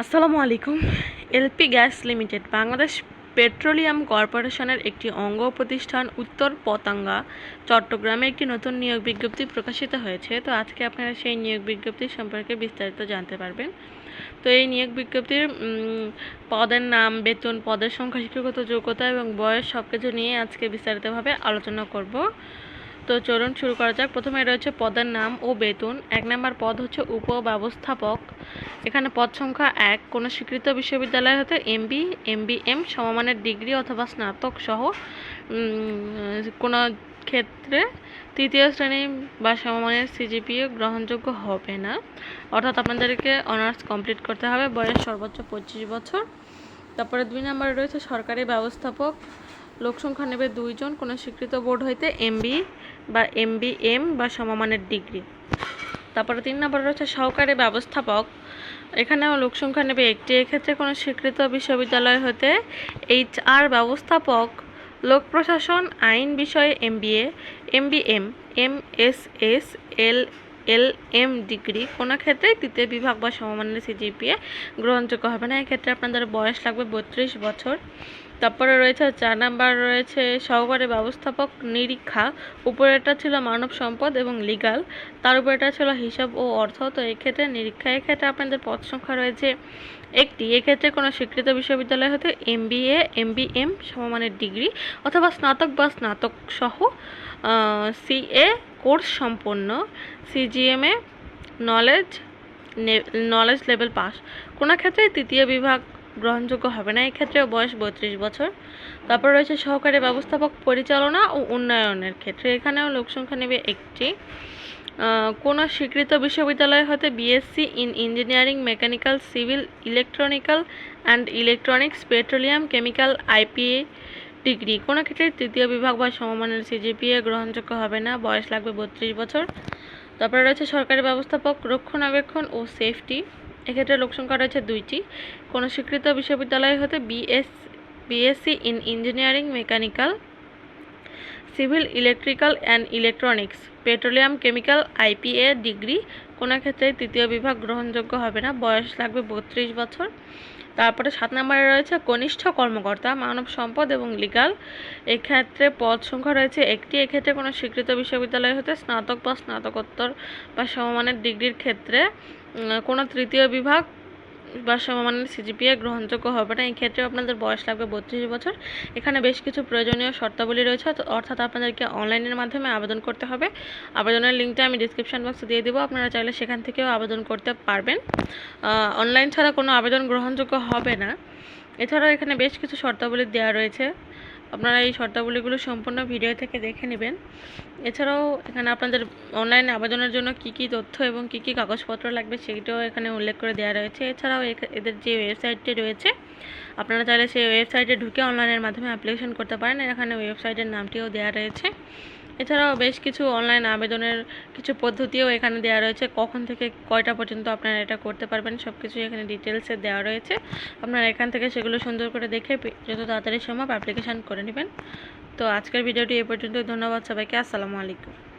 আসসালামু আলাইকুম। LP gas limited, Bangladesh petroleum কর্পোরেশনের একটি অঙ্গ প্রতিষ্ঠান উত্তর পতাঙ্গা, চট্টগ্রামে একটি নতুন নিয়োগ বিজ্ঞপ্তি প্রকাশিত হয়েছে। তো আজকে আপনারা সেই নিয়োগ বিজ্ঞপ্তি সম্পর্কে বিস্তারিত জানতে পারবেন। তো এই নিয়োগ বিজ্ঞপ্তির পদের নাম, বেতন, পদের সংখ্যা, শিক্ষাগত যোগ্যতা এবং বয়স সব কিছু নিয়ে আজকে বিস্তারিতভাবে আলোচনা করব। তো চলুন শুরু করা যাক। প্রথমে রয়েছে পদের নাম ও বেতন। এক নম্বর পদ হচ্ছে উপব্যবস্থাপক। এখানে পদ সংখ্যা এক। কোনো স্বীকৃত বিশ্ববিদ্যালয় হতে এমবি এমবিএম সমমানের ডিগ্রি অথবা স্নাতক সহ কোনো ক্ষেত্রে তৃতীয় শ্রেণি বা সমমানের সিজিপিএ গ্রহণযোগ্য হবে না। অর্থাৎ আপনাদেরকে অনার্স কমপ্লিট করতে হবে। বয়স সর্বোচ্চ পঁচিশ বছর। তারপরে দুই নম্বরে রয়েছে সরকারি ব্যবস্থাপক। লোক সংখ্যা নেবে দুইজন কোনো স্বীকৃত বোর্ড হইতে এমবি বা এমবিএম বা সমমানের ডিগ্রি। তারপরে তিন নম্বরে রয়েছে সহকারী ব্যবস্থাপক। এখানেও লোক সংখ্যা নেবে একটি। এক্ষেত্রে কোনো স্বীকৃত বিশ্ববিদ্যালয় হতে এইচআর ব্যবস্থাপক, লোক প্রশাসন, আইন বিষয়ে MBA MBM M S S, L L M degree. কোনো ক্ষেত্রেই তৃতীয় বিভাগ বা সমমানের সিজিপিএ গ্রহণযোগ্য হবে না। এক্ষেত্রে আপনাদের বয়স লাগবে বত্রিশ বছর। তারপরে রয়েছে চার নাম্বার রয়েছে সহকারী ব্যবস্থাপক নিরীক্ষা। উপরেরটা ছিল মানব সম্পদ এবং লিগাল তার উপরেটা ছিল হিসাব ও অর্থ। তো এক্ষেত্রে নিরীক্ষা, এক্ষেত্রে আপনাদের পদ সংখ্যা রয়েছে একটি। এক্ষেত্রে কোনো স্বীকৃত বিশ্ববিদ্যালয় হতে M B A M B M সমমানের ডিগ্রি অথবা স্নাতক বা স্নাতক সহ সিএ কোর্স সম্পন্ন। CGMA knowledge knowledge level pass কোনো ক্ষেত্রে তৃতীয় বিভাগ গ্রহণযোগ্য হবে না। এক্ষেত্রেও বয়স বত্রিশ বছর। তারপর রয়েছে সহকারী ব্যবস্থাপক পরিচালনা ও উন্নয়নের ক্ষেত্রে। এখানেও লোকসংখ্যা নেবে একটি। কোনো স্বীকৃত বিশ্ববিদ্যালয় হতে BSc in engineering mechanical civil electrical and electronics petroleum chemical IPA degree কোনো ক্ষেত্রে তৃতীয় বিভাগ বা সমমানের সিজিপিএ গ্রহণযোগ্য হবে না। বয়স লাগবে বত্রিশ বছর। তারপরে রয়েছে সরকারি ব্যবস্থাপক রক্ষণাবেক্ষণ ও সেফটি। এক্ষেত্রে লোকসংখ্যা রয়েছে দুইটি। কোনো স্বীকৃত বিশ্ববিদ্যালয় হতে BS BSc in engineering mechanical civil electrical and electronics petroleum chemical IPA degree কোনো ক্ষেত্রে তৃতীয় বিভাগ গ্রহণযোগ্য হবে না। বয়স লাগবে বত্রিশ বছর। তারপরে সাত নম্বরে রয়েছে কনিষ্ঠ কর্মকর্তা, মানব সম্পদ এবং লিগাল এক্ষেত্রে পদ সংখ্যা রয়েছে একটি। এক্ষেত্রে কোনো স্বীকৃত বিশ্ববিদ্যালয় হতে স্নাতক বা স্নাতকোত্তর বা সমমানের ডিগ্রির ক্ষেত্রে কোনো তৃতীয় বিভাগ বা সমমানের সিজিপিএ গ্রহণযোগ্য হবে না এই আপনাদের বয়স লাগবে বত্রিশ বছর। এখানে বেশ কিছু প্রয়োজনীয় শর্তাবলী রয়েছে অর্থাৎ আপনাদেরকে অনলাইনের মাধ্যমে আবেদন করতে হবে। আবেদনের লিঙ্কটা আমি ডিসক্রিপশন বক্সে দিয়ে দেবো, আপনারা চাইলে সেখান থেকেও আবেদন করতে পারবেন। অনলাইন ছাড়া কোনো আবেদন গ্রহণযোগ্য হবে না। এছাড়াও এখানে বেশ কিছু শর্তাবলী দেওয়া রয়েছে। আপনারা এই শর্তাবলীগুলো সম্পূর্ণ ভিডিও থেকে দেখে নেবেন। এছাড়াও এখানে আপনাদের অনলাইন আবেদনের জন্য কি কি তথ্য এবং কি কি কাগজপত্র লাগবে সেটিও এখানে উল্লেখ করে দেওয়া রয়েছে। এছাড়াও এদের যে ওয়েবসাইটটি রয়েছে, আপনারা চাইলে সেই ওয়েবসাইটে ঢুকে অনলাইনের মাধ্যমে অ্যাপ্লিকেশন করতে পারেন। এখানে ওয়েবসাইটের নামটিও দেওয়া রয়েছে। এছাড়াও বেশ কিছু অনলাইন আবেদনের কিছু পদ্ধতিও এখানে দেওয়া রয়েছে। কখন থেকে কয়টা পর্যন্ত আপনারা এটা করতে পারবেন সব কিছু এখানে ডিটেলসে দেওয়া রয়েছে। আপনারা এখান থেকে সেগুলো সুন্দর করে দেখে যত তাড়াতাড়ি সম্ভব অ্যাপ্লিকেশান করে নেবেন। তো আজকের ভিডিওটি এ পর্যন্ত। ধন্যবাদ সবাইকে। আসসালামু আলাইকুম।